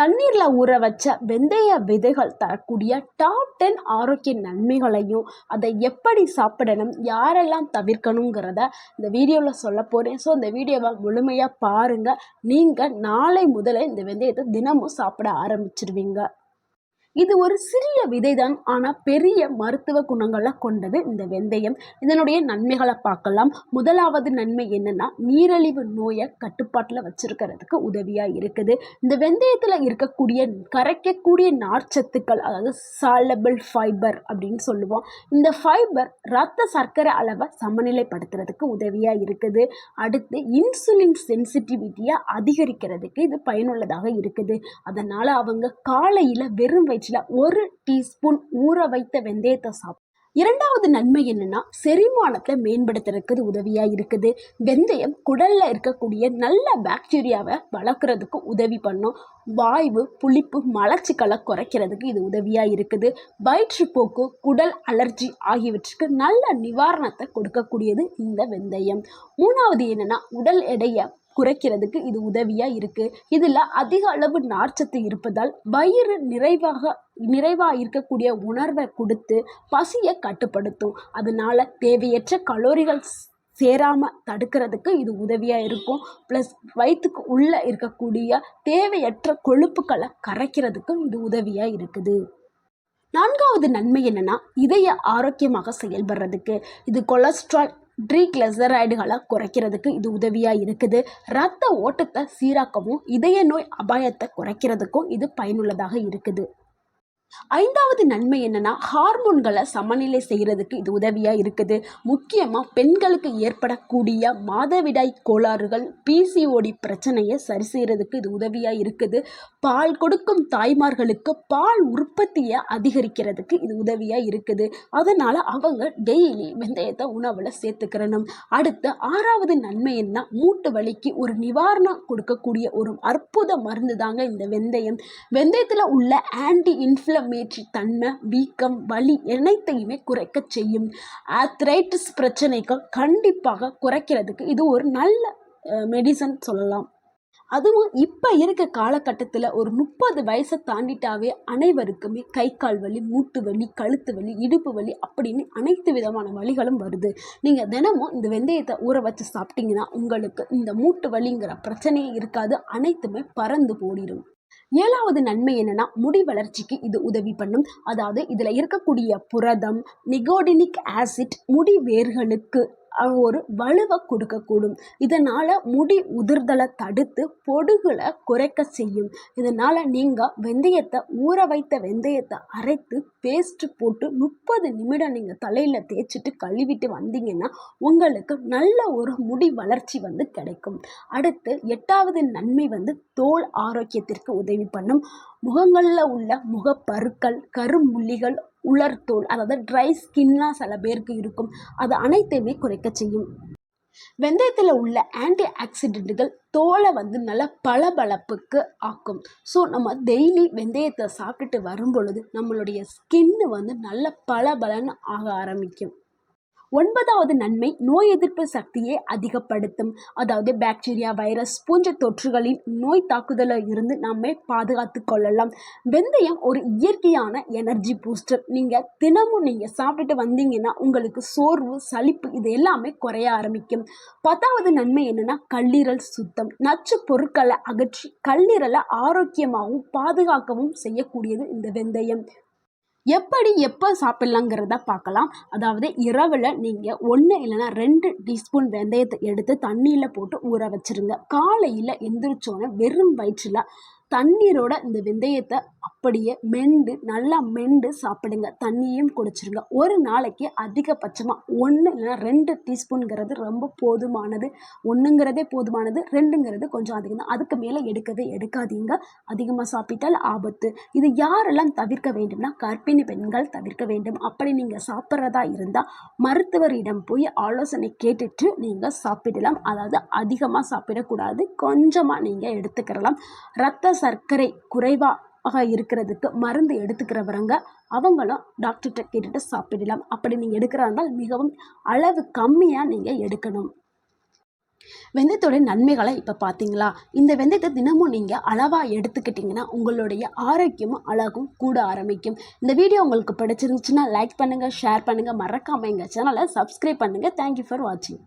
தண்ணீரில் ஊற வச்ச வெந்தய விதைகள் தரக்கூடிய டாப் டென் ஆரோக்கிய நன்மைகளையும் அதை எப்படி சாப்பிடணும் யாரெல்லாம் தவிர்க்கணுங்கிறத இந்த வீடியோவில் சொல்ல போகிறேன் ஸோ இந்த வீடியோவை முழுமையாக பாருங்கள் நீங்கள் நாளை முதலே இந்த வெந்தயத்தை தினமும் சாப்பிட ஆரம்பிச்சிருவீங்க. இது ஒரு சிறிய விதைதான் ஆனால் பெரிய மருத்துவ குணங்களை கொண்டது இந்த வெந்தயம். இதனுடைய நன்மைகளை பார்க்கலாம். முதலாவது நன்மை என்னன்னா நீரழிவு நோயை கட்டுப்பாட்டில் வச்சிருக்கிறதுக்கு உதவியாக இருக்குது. இந்த வெந்தயத்தில் இருக்கக்கூடிய கரைக்கக்கூடிய நார்ச்சத்துக்கள் அதாவது சாலபிள் ஃபைபர் அப்படின்னு சொல்லுவோம். இந்த ஃபைபர் ரத்த சர்க்கரை அளவை சமநிலைப்படுத்துறதுக்கு உதவியாக இருக்குது. அடுத்து இன்சுலின் சென்சிட்டிவிட்டியை அதிகரிக்கிறதுக்கு இது பயனுள்ளதாக இருக்குது. அதனால் அவங்க காலையில் வெறும் வயிற்றில் ஒரு டீஸ்பூன் ஊற வைத்த வெந்தயத்தை சாப்பிடும் இரண்டாவது நன்மை என்னன்னா செரிமானத்தை மேம்படுத்துறதுக்கு இது உதவியாக இருக்குது. வெந்தயம் குடலில் இருக்கக்கூடிய நல்ல பாக்டீரியாவை வளர்க்குறதுக்கு உதவி பண்ணும். வாய்வு புளிப்பு மலச்சிக்கலை குறைக்கிறதுக்கு இது உதவியாக இருக்குது. வயிற்றுப்போக்கு குடல் அலர்ஜி ஆகியவற்றுக்கு நல்ல நிவாரணத்தை கொடுக்கக்கூடியது இந்த வெந்தயம். மூணாவது என்னன்னா உடல் எடையை குறைக்கிறதுக்கு இது உதவியாக இருக்குது இதில் அதிக அளவு நார்ச்சத்து இருப்பதால் வயிறு நிறைவாக நிறைவாக இருக்கக்கூடிய உணர்வை கொடுத்து பசியை கட்டுப்படுத்தும். அதனால் தேவையற்ற கலோரிகள் சேராமல் தடுக்கிறதுக்கு இது உதவியாக இருக்கும். ப்ளஸ் வயிற்றுக்கு உள்ளே இருக்கக்கூடிய தேவையற்ற கொழுப்புக்களை கரைக்கிறதுக்கும் இது உதவியாக இருக்குது. நான்காவது நன்மை என்னென்னா இதய ஆரோக்கியமாக செயல்படுறதுக்கு. இது கொலஸ்ட்ரால் ட்ரீக்ளெசரைடுகளை குறைக்கிறதுக்கு இது உதவியாக இருக்குது. ரத்த ஓட்டத்தை சீராக்கவும் இதய நோய் அபாயத்தை குறைக்கிறதுக்கும் இது பயனுள்ளதாக இருக்குது. ஐந்தாவது நன்மை என்னன்னா ஹார்மோன்களை சமநிலை செய்கிறதுக்கு இது உதவியாக இருக்குது. முக்கியமாக பெண்களுக்கு ஏற்படக்கூடிய மாதவிடாய் கோளாறுகள் பிசிஓடி பிரச்சனையை சரி செய்கிறதுக்கு இது உதவியாக இருக்குது. பால் கொடுக்கும் தாய்மார்களுக்கு பால் உற்பத்தியை அதிகரிக்கிறதுக்கு இது உதவியாக இருக்குது. அதனால் அவங்க டெய்லி வெந்தயத்தை உணவில் சேர்த்துக்கிறணும். அடுத்து ஆறாவது நன்மை என்ன? மூட்டு வலிக்கு ஒரு நிவாரணம் கொடுக்கக்கூடிய ஒரு அற்புத மருந்து தாங்க இந்த வெந்தயம். வெந்தயத்தில் உள்ள ஆன்டி இன்ஃப்ள இன்ஃப்ளமேட்ரி தன்மை வீக்கம் வலி அனைத்தையுமே குறைக்க செய்யும். ஆத்ரைட்டிஸ் பிரச்சனைகள் கண்டிப்பாக குறைக்கிறதுக்கு இது ஒரு நல்ல மெடிசன் சொல்லலாம். அதுவும் இப்போ இருக்க காலகட்டத்தில் ஒரு முப்பது வயசை தாண்டிட்டாவே அனைவருக்குமே கை கால் வலி மூட்டு வலி கழுத்து வலி இடுப்பு வலி அப்படின்னு அனைத்து விதமான வலிகளும் வருது. நீங்கள் தினமும் இந்த வெந்தயத்தை ஊற வச்சு சாப்பிட்டீங்கன்னா உங்களுக்கு இந்த மூட்டு வலிங்கிற பிரச்சனையே இருக்காது அனைத்துமே பறந்து போடிடும் ஏழாவது நன்மை என்னன்னா முடி வளர்ச்சிக்கு இது உதவி பண்ணும். அதாவது இதில் இருக்கக்கூடிய புரதம் நிகோடினிக் ஆசிட் முடி வேர்களுக்கு ஒரு வலுவை கொடுக்கக்கூடும். இதனால் முடி உதிர்தலை தடுத்து பொடுகளை குறைக்க செய்யும். இதனால் நீங்கள் வெந்தயத்தை ஊற வைத்த வெந்தயத்தை அரைத்து பேஸ்ட்டு போட்டு முப்பது நிமிடம் நீங்கள் தலையில் தேய்ச்சிட்டு கழுவிட்டு வந்தீங்கன்னா உங்களுக்கு நல்ல ஒரு முடி வளர்ச்சி வந்து கிடைக்கும். அடுத்து எட்டாவது நன்மை வந்து தோல் ஆரோக்கியத்திற்கு உதவி பண்ணும். முகங்களில் உள்ள முகப்பருக்கள் கரும்புள்ளிகள் உலர்தோல் அதாவது ட்ரை ஸ்கின்லாம் சில பேருக்கு இருக்கும். அது அனைத்தையுமே குறைக்க செய்யும். வெந்தயத்தில் உள்ள ஆன்டி ஆக்சிடென்ட்டுகள் தோலை வந்து நல்ல பளபளப்புக்கு ஆக்கும். ஸோ நம்ம டெய்லி வெந்தயத்தை சாப்பிட்டுட்டு வரும் பொழுது நம்மளுடைய ஸ்கின்னு வந்து நல்ல பளபளன்னு ஆக ஆரம்பிக்கும். ஒன்பதாவது நன்மை நோய் எதிர்ப்பு சக்தியை அதிகப்படுத்தும். அதாவது பாக்டீரியா வைரஸ் போன்ற தொற்றுகளின் நோய் தாக்குதலில் இருந்து நம்மை பாதுகாத்து கொள்ளலாம். வெந்தயம் ஒரு இயற்கையான எனர்ஜி பூஸ்டர் நீங்கள் தினமும் நீங்கள் சாப்பிட்டுட்டு வந்தீங்கன்னா உங்களுக்கு சோர்வு சலிப்பு இது எல்லாமே குறைய ஆரம்பிக்கும். பத்தாவது நன்மை என்னென்னா கல்லீரல் சுத்தம். நச்சு பொருட்களை அகற்றி கல்லீரலை ஆரோக்கியமாகவும் பாதுகாக்கவும் செய்யக்கூடியது இந்த வெந்தயம். எப்படி எப்போ சாப்பிட்லாங்கிறத பார்க்கலாம். அதாவது இரவில் நீங்கள் ஒன்று இல்லைன்னா ரெண்டு டீஸ்பூன் வெந்தயத்தை எடுத்து தண்ணியில் போட்டு ஊற வச்சுருங்க. காலையில் எந்திரிச்சோன்னே வெறும் வயிற்றில் தண்ணீரோட இந்த வெந்தயத்தை அப்படியே மெண்டு நல்லா மெண்டு சாப்பிடுங்க. தண்ணியும் குடிச்சிருங்க. ஒரு நாளைக்கு அதிகபட்சமாக ஒன்று இல்லைனா ரெண்டு டீஸ்பூனுங்கிறது ரொம்ப போதுமானது. ஒன்றுங்கிறதே போதுமானது ரெண்டுங்கிறது கொஞ்சம் அதிகம் தான் அதுக்கு மேலே எடுக்கவே எடுக்காதீங்க. அதிகமாக சாப்பிட்டால் ஆபத்து. இது யாரெல்லாம் தவிர்க்க வேண்டும்னா கர்ப்பிணி பெண்கள் தவிர்க்க வேண்டும். அப்படி நீங்கள் சாப்பிட்றதா இருந்தால் மருத்துவரிடம் போய் ஆலோசனை கேட்டுட்டு நீங்கள் சாப்பிடலாம். அதாவது அதிகமாக சாப்பிடக்கூடாது. கொஞ்சமாக நீங்கள் எடுத்துக்கிறலாம் ரத்த சர்க்கரை குறைவாக இருக்கிறதுக்கு மருந்து எடுத்துக்கிறவங்க அவங்களும் டாக்டர்கிட்ட கேட்டுட்டு சாப்பிடலாம். அப்படி நீங்கள் எடுக்கிறா இருந்தால் மிகவும் அளவு கம்மியாக நீங்கள் எடுக்கணும். வெந்தயத்தோட நன்மைகளை இப்போ பார்த்தீங்களா இந்த வெந்தயத்தை தினமும் நீங்கள் அளவாக எடுத்துக்கிட்டிங்கன்னா உங்களுடைய ஆரோக்கியமும் அழகும் கூட ஆரம்பிக்கும். இந்த வீடியோ உங்களுக்கு பிடிச்சிருந்துச்சுன்னா லைக் பண்ணுங்கள் ஷேர் பண்ணுங்கள் மறக்காமல் எங்கள் சேனலை சப்ஸ்கிரைப் பண்ணுங்கள் தேங்க்யூ ஃபார் வாட்சிங்